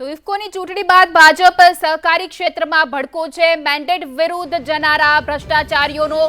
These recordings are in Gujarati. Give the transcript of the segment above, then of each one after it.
તો ઇફકોની ચૂંટણી બાદ ભાજપ સહકારી ક્ષેત્રમાં ભડકો છે. મેન્ડેટ વિરુદ્ધ જનારા ભ્રષ્ટાચારીઓનો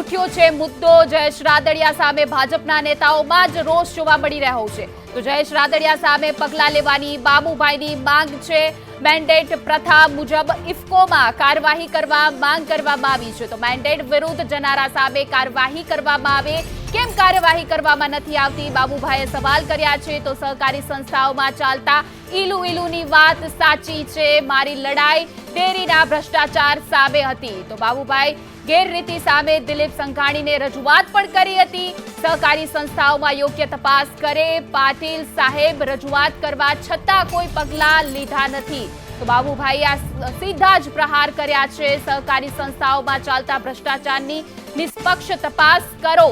ઉઠ્યો છે મુદ્દો. જયેશ રાદડિયા સામે ભાજપના નેતાઓમાં જ રોષ જોવા મળી રહ્યો છે. તો જયેશ રાદડિયા સામે પગલાં લેવાની બાબુભાઈની માંગ છે. મેન્ડેટ પ્રથા મુજબ ઇફકોમાં કાર્યવાહી કરવા માંગ કરવામાં આવી છે. તો મેન્ડેટ વિરુદ્ધ જનારા સામે કાર્યવાહી કરવામાં આવે. કેમ કાર્યવાહી કરવામાં નથી આવતી? બાબુભાઈએ સવાલ કર્યા છે. તો સહકારી સંસ્થાઓમાં ચાલતા ઈલુ ઈલુની વાત સાચી છે. મારી લડાઈ ડેરીના ભ્રષ્ટાચાર સામે હતી. તો બાબુભાઈ ગેરરીતિ સામે દિલીપ સંઘાણીને રજૂઆત પણ કરી હતી. સહકારી સંસ્થાઓમાં યોગ્ય તપાસ કરે પાટીલ સાહેબ રજૂઆત કરવા છતાં કોઈ પગલાં લીધા નથી. તો બાબુભાઈ આ સીધા જ પ્રહાર કર્યા છે. સહકારી સંસ્થાઓમાં ચાલતા ભ્રષ્ટાચારની નિષ્પક્ષ તપાસ કરો.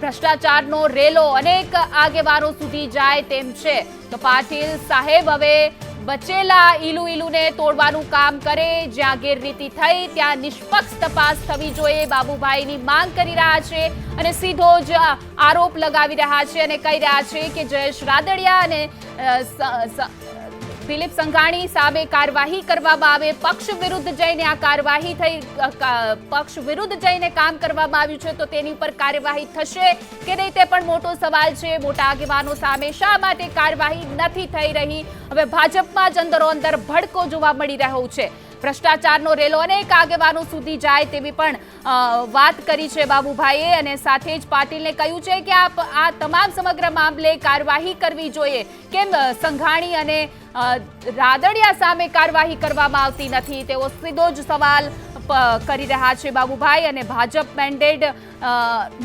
ભ્રષ્ટાચારનો રેલો અનેક આગેવાનો સુધી જાય તેમ છે. તો પાટીલ સાહેબ હવે બચેલા ઈલુ ઈલુને તોડવાનું કામ કરે જ્યાં ગેરરીતિ થઈ, ત્યાં નિષ્પક્ષ તપાસ થવી જોઈએ. બાબુભાઈની માંગ કરી રહ્યા છે અને સીધો જ આરોપ લગાવી રહ્યા છે અને કહી રહ્યા છે કે જયેશ રાદડિયા અને દિલીપ સંઘાણી સામે કાર્યવાહી કરવામાં આવે, પક્ષ વિરુદ્ધ જઈને આ કાર્યવાહી થઈ પક્ષ વિરુદ્ધ જઈને કામ કરવામાં આવ્યું છે, તો તેની ઉપર કાર્યવાહી થશે કે નહીં તે પણ મોટો સવાલ છે. મોટા આગેવાનો સામે શા માટે કાર્યવાહી નથી થઈ રહી? હવે ભાજપમાં જ અંદરો અંદર ભડકો જોવા મળી રહ્યો છે. ભ્રષ્ટાચારનો રેલો અનેક આગેવાનો સુધી જાય તેવી પણ વાત કરી છે બાબુભાઈએ અને સાથે જ પાટીલને કહ્યું છે કે આ તમામ સમગ્ર મામલે કાર્યવાહી કરવી જોઈએ. કેમ સંઘાણી અને રાદડિયા સામે કાર્યવાહી કરવામાં આવતી નથી. તેવો સીધો જ સવાલ કરી રહ્યા છે બાબુભાઈ અને ભાજપ મેન્ડેટ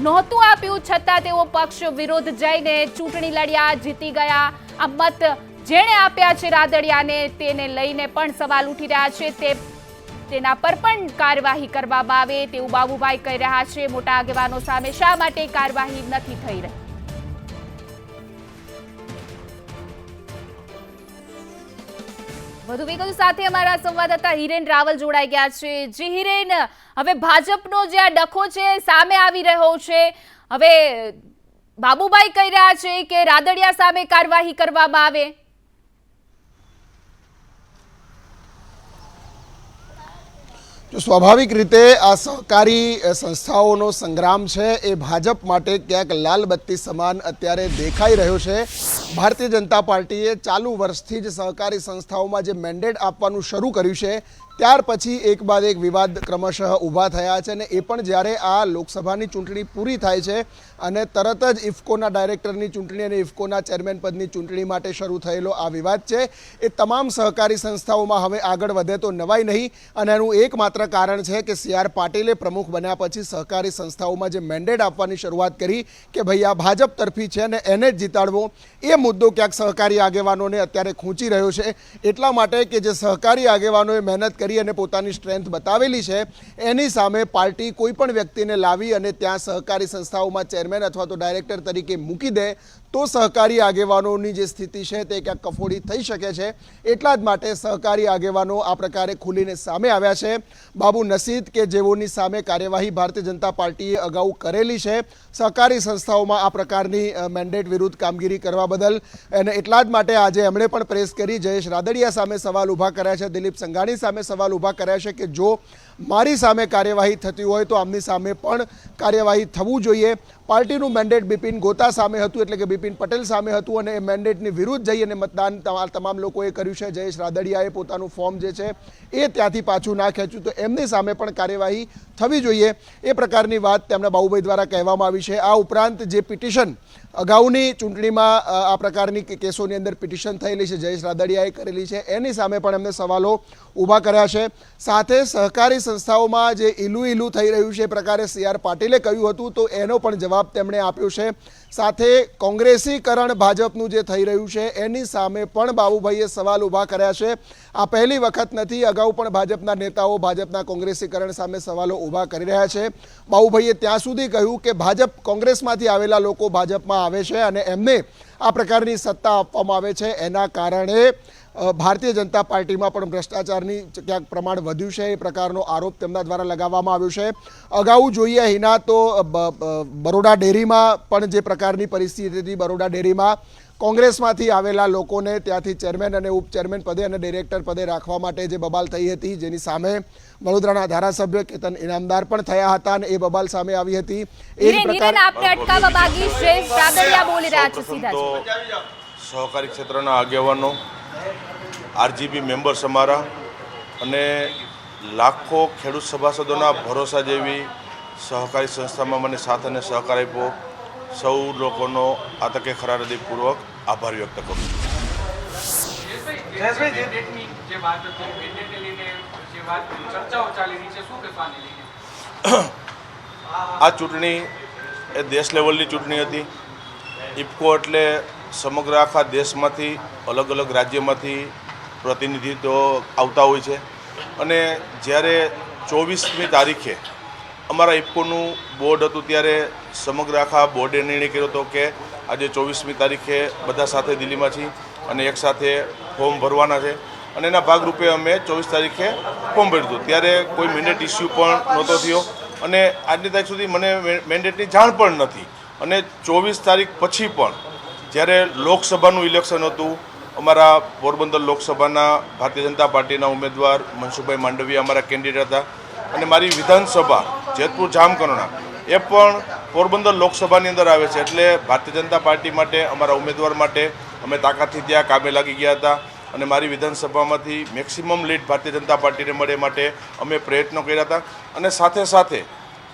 નહોતું આપ્યું. છતાં તેઓ પક્ષ વિરોધ જઈને ચૂંટણી લડ્યા, જીતી ગયા. આ મત જેણે આપ્યા છે રાદડિયાને, તેને લઈને પણ સવાલ ઉઠી રહ્યા છે. તે, તેના પર પણ કાર્યવાહી કરવામાં આવે તેવું બાબુભાઈ કહી રહ્યા છે. મોટા આગેવાનો સામે શા માટે કાર્યવાહી નથી થઈ રહી? વધુ વિગતો સાથે અમારા સંવાદદાતા હિરેન રાવલ જોડાઈ ગયા છે. જી હિરેન, હવે ભાજપનો જે આ ડખો છે સામે આવી રહ્યો છે. હવે બાબુભાઈ કહી રહ્યા છે કે રાદડિયા સામે કાર્યવાહી કરવામાં આવે. જો સ્વાભાવિક રીતે આ સહકારી સંસ્થાઓનો સંગ્રામ છે, એ ભાજપ માટે ક્યાંક લાલ બત્તી સમાન અત્યારે દેખાઈ રહ્યો છે. ભારતીય જનતા પાર્ટીએ ચાલુ વર્ષથી જ સહકારી સંસ્થાઓમાં જે મેન્ડેટ આપવાનું શરૂ કર્યું છે ત્યાર પછી એક બાદ એક વિવાદ ક્રમશઃ ઊભા થયા છે અને એ પણ જ્યારે આ લોકસભાની ચૂંટણી પૂરી થાય છે અને તરત જ ઇફકોના ડાયરેક્ટરની ચૂંટણી અને ઇફકોના ચેરમેન પદની ચૂંટણી માટે શરૂ થયેલો આ વિવાદ છે, એ તમામ સહકારી સંસ્થાઓમાં હવે આગળ વધે તો નવાઈ નહીં. અને એનું એકમાત્ર કારણ છે કે સી આર પાટીલે પ્રમુખ બન્યા પછી સહકારી સંસ્થાઓમાં જે મેન્ડેટ આપવાની શરૂઆત કરી કે ભાઈ આ ભાજપ તરફી છે અને એને જ જીતાડવો, એ મુદ્દો ક્યાંક સહકારી આગેવાનોને અત્યારે ખૂંચી રહ્યો છે. એટલા માટે કે જે સહકારી આગેવાનોએ મહેનત કરી અને પોતાની સ્ટ્રેન્થ બતાવેલી છે. એની સામે પાર્ટી કોઈ પણ વ્યક્તિને લાવી અને ત્યાં સહકારી સંસ્થાઓમાં ચેરમેન અથવા તો ડાયરેક્ટર તરીકે મૂકી દે તો સહકારી આગેવાનોની જે સ્થિતિ છે તે ક્યાંક કફોડી થઈ શકે છે. એટલા જ માટે સહકારી આગેવાનો આ પ્રકારે ખુલીને સામે આવ્યા છે. બાબુ નસીદ કે જેઓની સામે કાર્યવાહી ભારતીય જનતા પાર્ટીએ અગાઉ કરેલી છે. સહકારી સંસ્થાઓમાં આ પ્રકારની મેન્ડેટ વિરુદ્ધ કામગીરી કરવા બદલ અને એટલા જ માટે આજે એમણે પણ પ્રેસ કરી. જયેશ રાદડિયા સામે સવાલ ઊભા કર્યા છે. દિલીપ સંઘાણી સામે સવાલ ઊભા કર્યા છે કે જો મારી સામે કાર્યવાહી થતી હોય તો આમની સામે પણ કાર્યવાહી થવું જોઈએ. પાર્ટીનું મેન્ડેટ બિપિન ગોતા સામે હતું એટલે કે બિપિન પટેલ સામે હતું અને એ મેન્ડેટની વિરુદ્ધ જઈ અને મતદાન તમા- તમામ લોકોએ કર્યું છે. જયેશ રાદડિયાએ પોતાનું ફોર્મ જે છે એ ત્યાંથી પાછું ના ખેંચ્યું. તો એમની સામે પણ કાર્યવાહી થવી જોઈએ. એ પ્રકારની વાત તેમના બાહુભાઈ દ્વારા કહેવામાં આવી છે. આ ઉપરાંત જે પિટિશન અગાઉની ચૂંટણીમાં આ પ્રકારની કેસોની અંદર પિટિશન થયેલી છે, જયેશ રાદડિયાએ કરેલી છે. એની સામે પણ એમને સવાલો ઊભા કર્યા છે. સાથે સહકારી સંસ્થાઓમાં જે ઈલું ઈલું થઈ રહ્યું છે એ પ્રકારે સી આર પાટીલે કહ્યું હતું, તો એનો પણ જવાબ તેમણે આપ્યો છે. સાથે કોંગ્રેસીકરણ ભાજપનું જે થઈ રહ્યું છે, એની સામે પણ બાબુભાઈએ સવાલ ઊભા કર્યા છે. આ પહેલી વખત નથી, અગાઉ પણ ભાજપના નેતાઓ ભાજપના કોંગ્રેસીકરણ સામે સવાલો ઊભા કરી રહ્યા છે. બાબુભાઈએ ત્યાં સુધી કહ્યું કે ભાજપ કોંગ્રેસમાંથી આવેલા લોકો ભાજપમાં આવે છે અને એમને આ પ્રકારની સત્તા આપવામાં આવે છે. એના કારણે ભારતીય જનતા પાર્ટીમાં પણ ભ્રષ્ટાચારની ક્યાંક પ્રમાણ વધ્યું છે એ પ્રકારનો આરોપ તેમના દ્વારા લગાવવામાં આવ્યો છે. અગાઉ જોઈએ હિના તો બરોડા ડેરીમાં પણ જે પ્રકારની પરિસ્થિતિ હતી બરોડા ડેરીમાં કોંગ્રેસમાંથી આવેલા લોકોને ત્યાંથી ચેરમેન અને ઉપચેરમેન પદે અને ડિરેક્ટર પદે રાખવા માટે જે બબાલ થઈ હતી જેની સામે વડોદરાના ધારાસભ્ય કેતન ઇનામદાર પણ થયા હતા અને એ બબાલ સામે આવી હતી. એ પ્રકાર આપને અટકાવવા માંગીશ જયેશ રાદડિયા બોલી રહ્યા છે સીધા સહકારી ક્ષેત્રના આગેવાનો આરજીબી મેમ્બર્સ અમારા અને લાખો ખેડૂત સભાસદોના ભરોસા જેવી સહકારી સંસ્થામાં મને સાથ અને સહકાર આપ્યો. સૌ લોકોનો આ તકે ખરા હૃદયપૂર્વક આભાર વ્યક્ત કરું આ ચૂંટણી એ દેશ લેવલની ચૂંટણી હતી. ઇફકો એટલે સમગ્ર આખા દેશમાંથી, અલગ અલગ રાજ્યમાંથી પ્રતિનિધિત્વ આવતા હોય છે. અને જ્યારે ચોવીસમી તારીખે અમારા ઇફકોનું બોર્ડ હતું ત્યારે સમગ્ર આખા બોર્ડે નિર્ણય કર્યો હતો કે આજે ચોવીસમી તારીખે બધા સાથે દિલ્હીમાં છીએ અને એકસાથે ફોર્મ ભરવાના છે. અને એના ભાગરૂપે અમે ચોવીસ તારીખે ફોર્મ ભર્યું ત્યારે કોઈ મેન્ડેટ ઇસ્યુ પણ નહોતો થયો અને આજની તારીખ સુધી મને મેન્ડેટની જાણ પણ નથી. અને ચોવીસ તારીખ પછી પણ જ્યારે લોકસભાનું ઇલેક્શન હતું, અમારા પોરબંદર લોકસભાના ભારતીય જનતા પાર્ટીના ઉમેદવાર મનસુખભાઈ માંડવીયા અમારા કેન્ડિડેટ હતા અને મારી વિધાનસભા જેતપુર જામકરણા એ પણ પોરબંદર લોકસભાની અંદર આવે છે. એટલે ભારતીય જનતા પાર્ટી માટે, અમારા ઉમેદવાર માટે અમે તાકાતથી ત્યાં કામે લાગી ગયા હતા અને મારી વિધાનસભામાંથી મેક્સિમમ લીડ ભારતીય જનતા પાર્ટીને મળે માટે અમે પ્રયત્નો કર્યા હતા. અને સાથે સાથે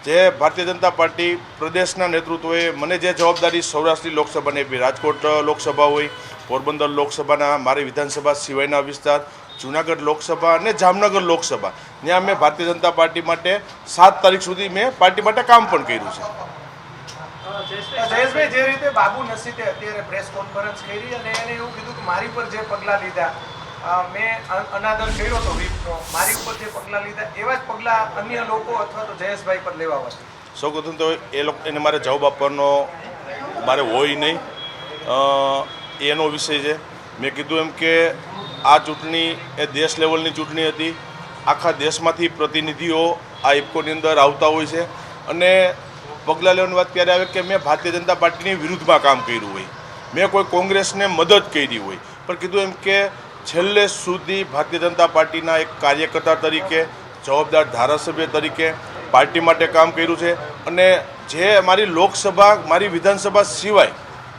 જે ભારતીય જનતા પાર્ટી પ્રદેશના નેતૃત્વએ મને જે જવાબદારી સૌરાષ્ટ્રની લોકસભાની આપી, રાજકોટ લોકસભા હોય, પોરબંદર લોકસભાના, મારી વિધાનસભા સિવાયના વિસ્તાર, જૂનાગઢ લોકસભા અને જામનગર લોકસભા, ત્યાં મેં ભારતીય જનતા પાર્ટી માટે સાત તારીખ સુધી મેં પાર્ટી માટે કામ પણ કર્યું છે. જે રીતે બાબુ નસીતે અત્યારે પ્રેસ કોન્ફરન્સ કરી અને એને એવું કીધું કે મારી પર જે પગલાં લીધા મેં અનાદર કર્યો હતો વીપનો. મારી ઉપર જે પગલાં લીધા, એવા જ પગલાં અન્ય લોકો અથવા તો જયેશભાઈ પર લેવા પડશે સૌપ્રથમ તો એ લોકો, એને મારે જવાબ આપવાનો મારે હોય નહીં. એનો વિષય છે. મેં કીધું એમ કે આ ચૂંટણી એ દેશ લેવલની ચૂંટણી હતી. આખા દેશમાંથી પ્રતિનિધિઓ આ ઇફકોની અંદર આવતા હોય છે. અને પગલાં લેવાની વાત ક્યારે આવે કે મેં ભારતીય જનતા પાર્ટીની વિરુદ્ધમાં કામ કર્યું હોય. મેં કોઈ કોંગ્રેસને મદદ કરી હોય. પણ કીધું એમ કે છેલ્લે સુધી ભારતીય જનતા પાર્ટીના એક કાર્યકર્તા તરીકે, જવાબદાર ધારાસભ્ય તરીકે પાર્ટી માટે કામ કર્યું છે અને જે મારી લોકસભા, મારી વિધાનસભા સિવાય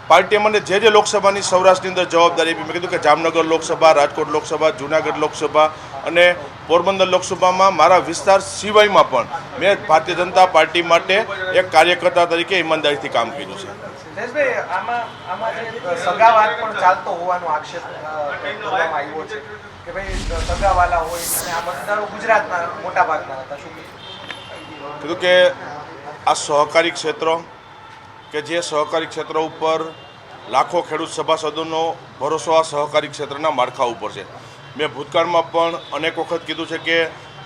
પાર્ટીએ મને જે જે લોકસભાની સૌરાષ્ટ્રની અંદર જવાબદારી આપી, મેં કીધું કે જામનગર લોકસભા, રાજકોટ લોકસભા, જુનાગઢ લોકસભા અને પોરબંદર લોકસભામાં મારા વિસ્તાર સિવાયમાં પણ મેં ભારતીય જનતા પાર્ટી માટે એક કાર્યકર્તા તરીકે ઈમાનદારીથી કામ કર્યું છે. જયેશભાઈ આમાં આમાં જે સગાવાદ પણ ચાલતો હોવાનો આક્ષેપ કરવામાં આવ્યો છે કે ભાઈ સગાવાલા હોય અને આ મતદારો ગુજરાતના મોટા ભાગના હતા. શું કીધું કે આ સહકારી ક્ષેત્ર, કે જે સહકારી ક્ષેત્ર ઉપર લાખો ખેડૂત સભાસદોનો ભરોસો આ સહકારી ક્ષેત્રના માળખા ઉપર છે. મેં ભૂતકાળમાં પણ અનેક વખત કીધું છે કે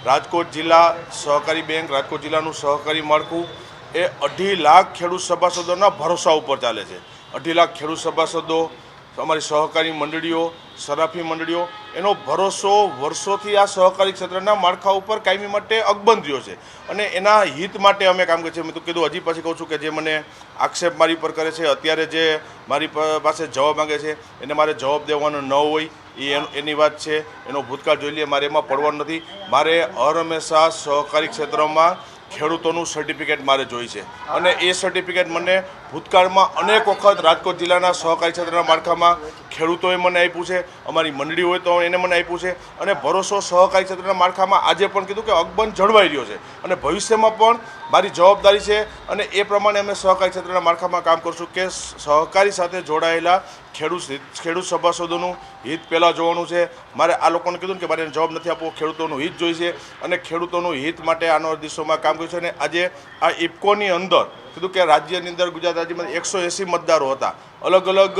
રાજકોટ જિલ્લા સહકારી બેંક, રાજકોટ જિલ્લાનું સહકારી માળખું એ અઢી લાખ ખેડૂત સભાસદોના ભરોસા ઉપર ચાલે છે. અઢી લાખ ખેડૂત સભાસદો, અમારી સહકારી મંડળીઓ, સરાફી મંડળીઓ, એનો ભરોસો વર્ષોથી આ સહકારી ક્ષેત્રના માળખા ઉપર કાયમી માટે અકબંધ રહ્યો છે. અને એના હિત માટે અમે કામ કરીએ છીએ. મેં તો કીધું, હજી પછી કહું છું કે જે મને આક્ષેપ મારી પર કરે છે, અત્યારે જે મારી પાસે જવાબ માંગે છે, એને મારે જવાબ દેવાનો ન હોય, એ એની વાત છે. એનો ભૂતકાળ જોઈ લઈએ મારે એમાં પડવાનું નથી. મારે હંમેશા સહકારી ક્ષેત્રમાં ખેડૂતોનું સર્ટિફિકેટ મારે જોઈ છે. અને એ સર્ટિફિકેટ મને ભૂતકાળમાં અનેક વખત રાજકોટ જિલ્લાના સહકારી ક્ષેત્રના માળખામાં ખેડૂતોએ મને આપ્યું છે, અમારી મંડળી હોય તો એને મને આપ્યું છે અને ભરોસો સહકારી ક્ષેત્રના માળખામાં આજે પણ કીધું કે અકબંધ જળવાઈ રહ્યો છે. અને ભવિષ્યમાં પણ મારી જવાબદારી છે અને એ પ્રમાણે અમે સહકારી ક્ષેત્રના માળખામાં કામ કરશું કે સહકારી સાથે જોડાયેલા ખેડૂત ખેડૂત સભાસદોનું હિત પહેલાં જોવાનું છે. મારે આ લોકોને કીધું કે મારે જવાબ નથી આપવો, ખેડૂતોનું હિત જોઈશે અને ખેડૂતોનું હિત માટે આનો દિવસોમાં કામ કર્યું છે. અને આજે આ ઇફકોની અંદર કીધું કે રાજ્યની અંદર ગુજરાત રાજ્યમાં એકસો એંસી મતદારો હતા. અલગ અલગ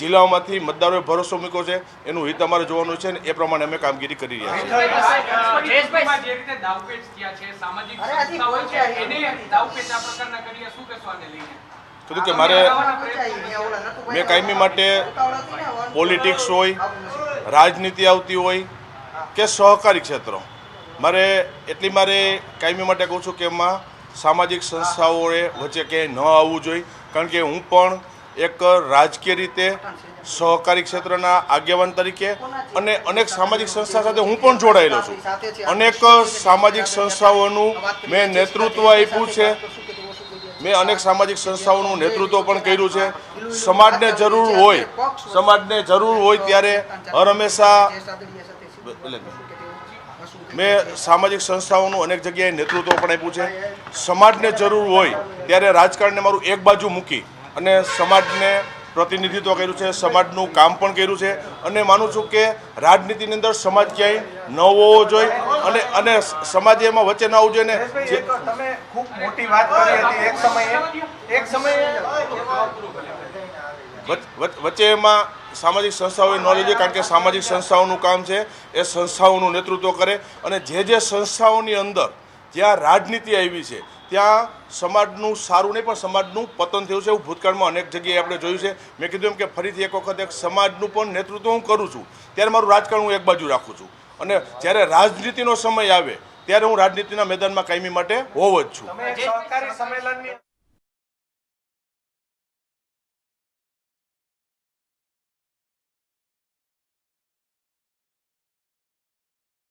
જિલ્લાઓમાંથી મતદારોએ ભરોસો મૂક્યો છે. એનું હિત અમારે જોવાનું છે અને એ પ્રમાણે અમે કામગીરી કરી રહ્યા છીએ. જયેશભાઈ જે રીતે દાવપેચ થયા છે સામાજિક સંસ્થાઓ છે એને દાવપેચ આ પ્રકારના કર્યા શું કહેશો આને લઈને? કીધું કે મારે મેં કાયમી માટે પોલિટિક્સ હોય રાજનીતિ આવતી હોય કે સહકારી ક્ષેત્રો. મારે એટલી મારે કાયમી માટે કહું છું કે એમાં સામાજિક સંસ્થાઓએ વચ્ચે ક્યાંય ન આવવું જોઈએ. કારણ કે હું પણ એક રાજકીય રીતે સહકારી ક્ષેત્રના આગેવાન તરીકે અને અનેક સામાજિક સંસ્થા સાથે હું પણ જોડાયેલો છું. અનેક સામાજિક સંસ્થાઓનું મેં નેતૃત્વ આપ્યું છે. મેં અનેક સામાજિક સંસ્થાઓનું નેતૃત્વ પણ કર્યું છે. સમાજને જરૂર હોય, સમાજને જરૂર હોય ત્યારે હર હંમેશા મેં સામાજિક સંસ્થાઓનું અનેક જગ્યાએ નેતૃત્વ પણ આપ્યું છે. સમાજને જરૂર હોય ત્યારે રાજકારણને મારું એક બાજુ મૂકી અને સમાજને પ્રતિનિધિત્વ કર્યું છે સમાજનું કામ પણ કર્યું છે અને માનું છું કે રાજનીતિની અંદર સમાજ ક્યાંય ન હોવો જોઈએ અને અને સમાજ એમાં વચ્ચે ન આવવું જોઈએ ને તમે ખૂબ મોટી વાત કરી હતી એક સમયે એક સમયે વચ- વચ- વચ્ચે એમાં સામાજિક સંસ્થાઓએ નોલેજ હોય કારણ કે સામાજિક સંસ્થાઓનું કામ છે, એ સંસ્થાઓનું નેતૃત્વ કરે અને જે જે સંસ્થાઓની અંદર જ્યાં રાજનીતિ આવી છે, ત્યાં સમાજનું સારું નહીં, પણ સમાજનું પતન થયું છે. એવું ભૂતકાળમાં અનેક જગ્યાએ આપણે જોયું છે. મેં કીધું એમ કે ફરીથી એક વખત એક સમાજનું પણ નેતૃત્વ હું કરું છું. ત્યારે મારું રાજકારણ હું એક બાજુ રાખું છું. અને જ્યારે રાજનીતિનો સમય આવે, ત્યારે હું રાજનીતિના મેદાનમાં કાયમી માટે હોવ જ છું.